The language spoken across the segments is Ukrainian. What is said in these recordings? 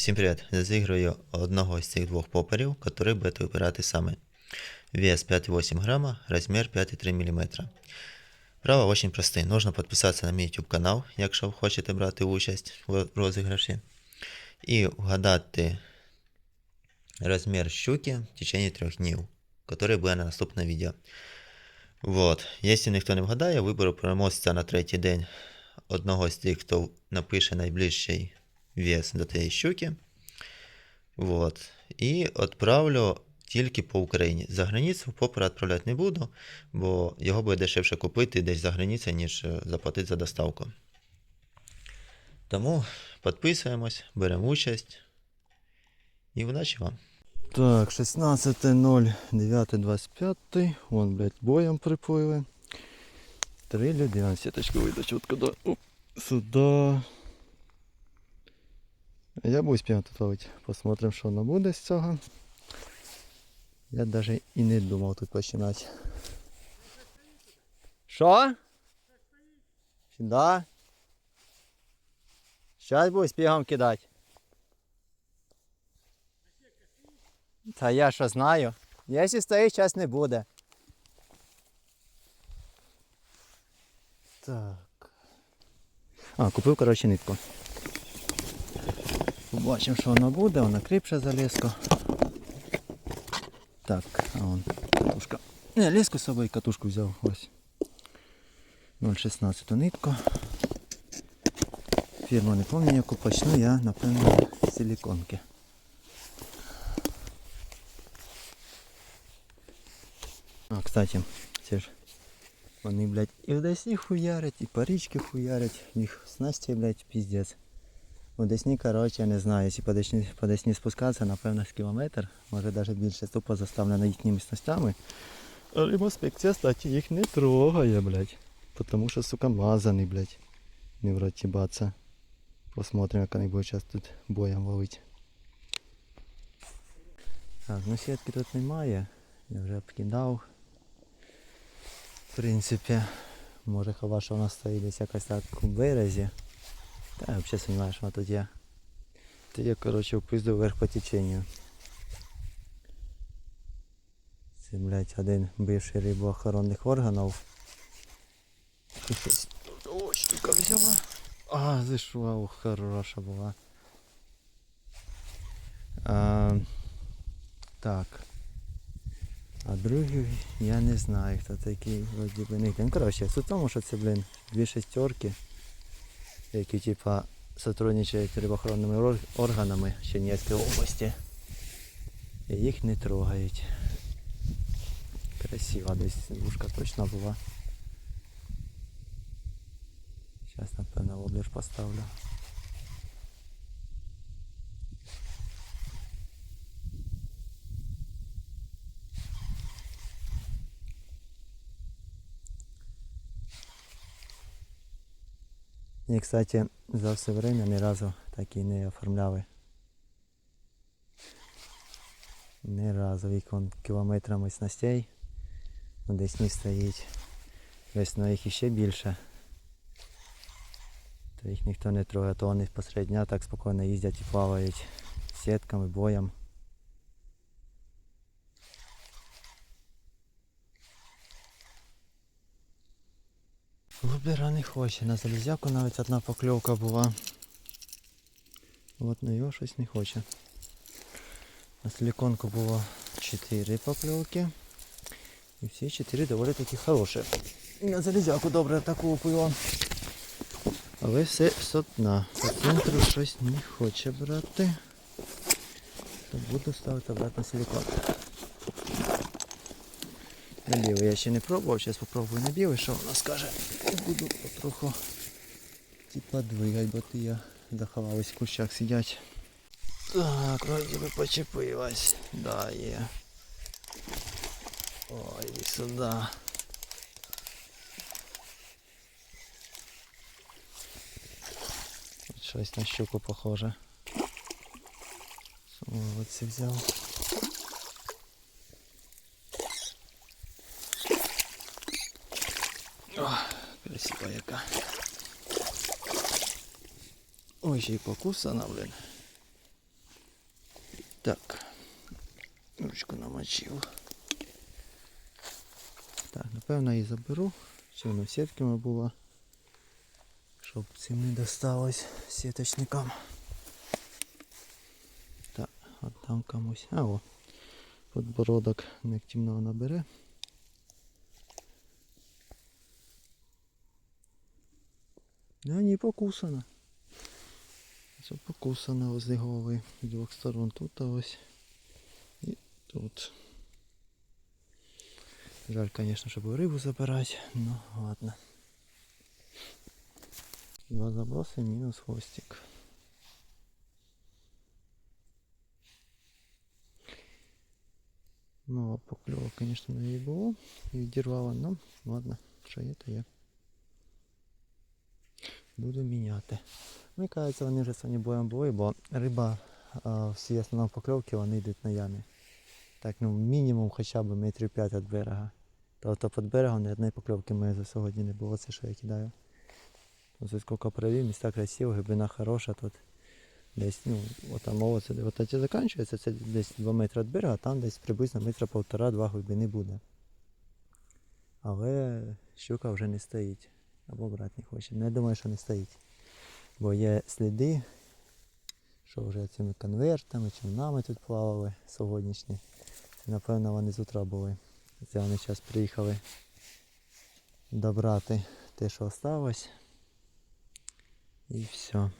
Всім привіт! Розіграю одного з цих двох поперів, який будете вибирати саме. Вес 5,8 грамма, размер 5,3 мм. Право очень просте. Нужно підписатися на мій YouTube канал, якщо хочете брати участь в розіграші. І вгадати розмір щуки в течение 3 днів, який буде на наступне відео. Вот. Якщо ніхто не вгадає, виберу переможця на третій день одного з тих, хто напише найближчий вес до тієї щуки. Вот. І відправлю тільки по Україні. За границю попер відправляти не буду, бо його буде дешевше купити десь за границею, ніж е, заплатити за доставку. Тому підписуємось, беремо участь і удачі вам! Так, 16.09.25. Вон, блядь, боєм приплили. Три людини. Сіточку вийде чітко. Оп, сюди. Я буду спів тут ловити. Посмотрим, що воно буде з цього. Я навіть і не думав тут починати. Що? Да. Зараз буду спігом кидати. Та я що знаю. Якщо стоїть, час не буде. Так. А, купив, коротше, нитку. Побачимо, що воно буде, вона кріпша за леску. Так, а вон катушка. Не, леску з собою катушку взяв. Ось. 0,16 нитку. Фірму не пам'ятаю, яку почну я, напевно, з силіконки. А, кстати, це ж вони, блядь, і в Десні хуярять, і по річці хуярять, їх снасті, блядь, піздець. У Десні, коротше, я не знаю, якщо по Десні, по Десні спускатися, напевно, з кілометр, може навіть більше, тупо заставлено їхніми снастями. А римоспекція, кстати, їх не трогає, блядь. Потому що, сука, мазаний, блядь. Не в роті баца. Посмотрим, як вони будуть зараз тут боєм ловити. Так, ну сітки тут немає. Я вже обкидав. В принципі, може хіба що вона стоїть десь якось так у березі. Та я взагалі сумніваюся, що тут є. Ти я, коротше, впиздив вверх по теченню. Це, блядь, один бивший рибоохоронних органів. О, штука взяла. А, зайшла, хороша була. А, так. А другий я не знаю, хто такий вроді би не. Ну, коротше, суть в тому, що це, блін, дві шестерки, які типа сотрудничають з рибоохоронними органами Чернівської області. І їх не трогають. Красива десь вушка точно була. Зараз, напевно, воблер поставлю. І, кстати, за все время ні разу так і не оформляли. Ні разу вікон кілометрами снастей. Ну, десь не стоїть. Весною їх іще більше. То їх ніхто не трогає, то вони посеред дня так спокійно їздять і плавають сітками, боєм. Глубера не хоче, на залізяку навіть одна покльовка була. От на його щось не хоче. На силиконку було 4 покльовки. І всі 4 доволі таки хороші. І на залізяку добре таку пиво. Але все сотна. По центру щось не хоче брати. То буду ставити обратно силикон. На білий я ще не пробував, зараз попробую на білий, що вона скаже. Буду потроху типа двигать, бо ти я заховались в кущах сидять. Так, вроді би почепилась. Да, є. Ой, іди сюди. Щось на щуку похоже. Оце взяв. О, красива яка. Ой, ще й покусана, блин. Так. Ручку намочив. Так, напевно її заберу. Ще вона сітками була. Щоб цим не досталось сіточникам. Так, от там комусь. А о, подбородок неактивного набере. А не покусана. Це покусана возле голови з двох сторон. Тут ось і тут. Жаль, конечно, щоб рибу забирати, ну ладно. Два заброси мінус хвостик. Ну, а покльова, конечно, не було. І відірвала, ну ладно, що є, то є. Буду міняти. Мені кажеться, вони вже сьогодні боєм були, бо риба, всі основні покльовки, вони йдуть на ямі. Так, ну мінімум хоча б метрів 5 від берега. Тобто під берегом ні одної покльовки ми за сьогодні не було, це що я кидаю. Ось скільки провів, міста красиво, глибина хороша тут. Десь, ну, от там де от ці закінчується, це десь 2 метри від берега, там десь приблизно метра півтора-два глибини буде. Але щука вже не стоїть. Або брати не хоче. Ну, я думаю, що не стоїть. Бо є сліди, що вже цими конвертами, човнами тут плавали сьогоднішні. Напевно, вони з утра були. Це вони зараз приїхали добрати те, що осталось. І все.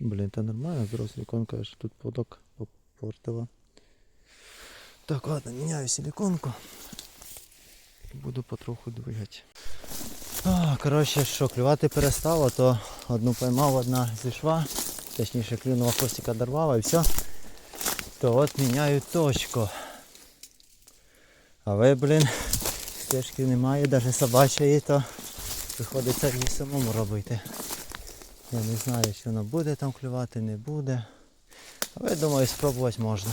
Блін, та нормально, зараз силиконка аж тут подок попортила. Так, ладно, міняю силиконку. Буду потроху двигати. Коротше, що, клювати перестало, то одну поймав, одна зійшла. Точніше клюнула хвостика дорвала і все. То от міняю точку. Але, блін, стежки немає, навіть собачої, то приходиться її самому робити. Я не знаю, чи воно буде там клювати, не буде. Але думаю, спробувати можна.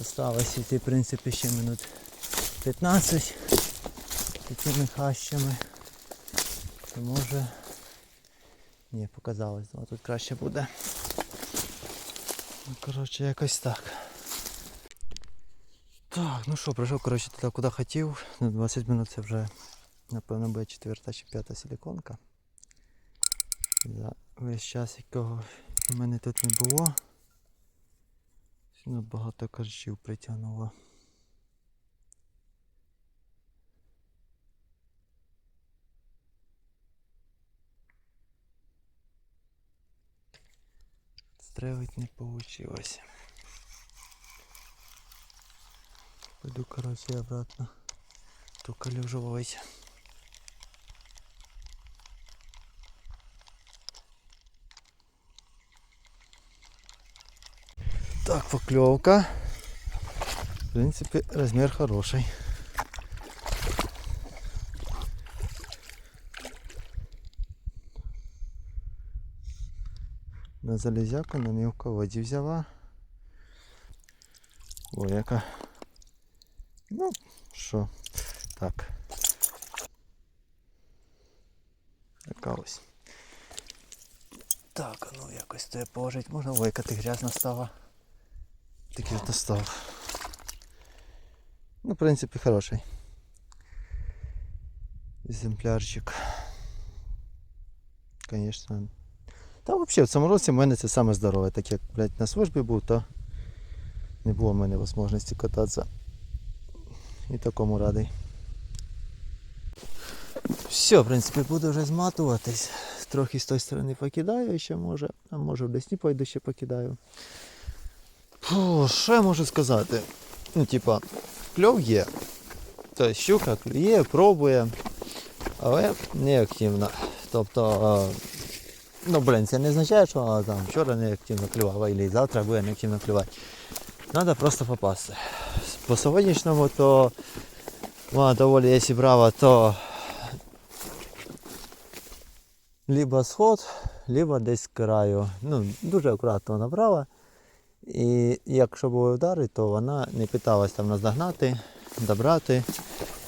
Осталось йти, в принципі, ще минут 15 такими хащами. То може... Ні, показалось, а тут краще буде. Ну, коротше, якось так. Так, ну що, прийшов, коротше, туди, куди хотів. На 20 минут це вже, напевно, буде четверта чи п'ята силіконка. За весь час, якого в мене тут не було. Багато корчів притягнуло. Стрелить не получилось. Пойду, короче, обратно. Только лежу ловить. Так, поклевка. В принципе, размер хороший. На залезяку на мілководі взяла. О, яка. Ну, що, так. Така ось. Так, а ну якось це положить. Можна войкати грязно стала. Такий от достав. Ну, в принципі, хороший. Екземплярчик. Конечно. Та взагалі в цьому році в мене це саме здорове. Так як блядь, на службі був, то не було в мене можливості кататися. І такому радий. Все, в принципі, буду вже зматуватись. Трохи з тої сторони покидаю ще може, а може в Десні пойду ще покидаю. Фу, що я можу сказати? Ну, типа, кльов є. Тобто щука клює, пробує, але не активно. Тобто, ну блин, це не означає, що а, там вчора не активно клював, або завтра буде не активно клювати. Треба просто попасти. По сьогоднішньому то вона доволі якщо брала, то либо сход, либо десь краю. Ну, дуже акуратно вона брала. І якщо були удари, то вона не питалась там наздогнати, добрати.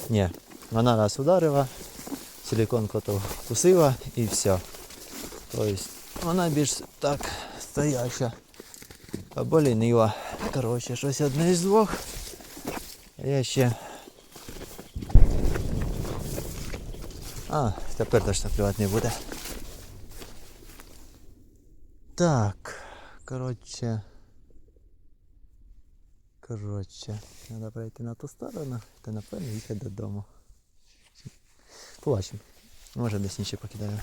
Ні, вона нас ударила, силиконку то вкусила і все. Тобто Вона більш так стояча. Або лінива. Коротше, щось одне із двох. Я ще. А, тепер точно плювати не буде. Так. Коротше. Коротше. Треба пройти на ту сторону та напевно їхати додому. Побачимо. Може десь інші покидаю.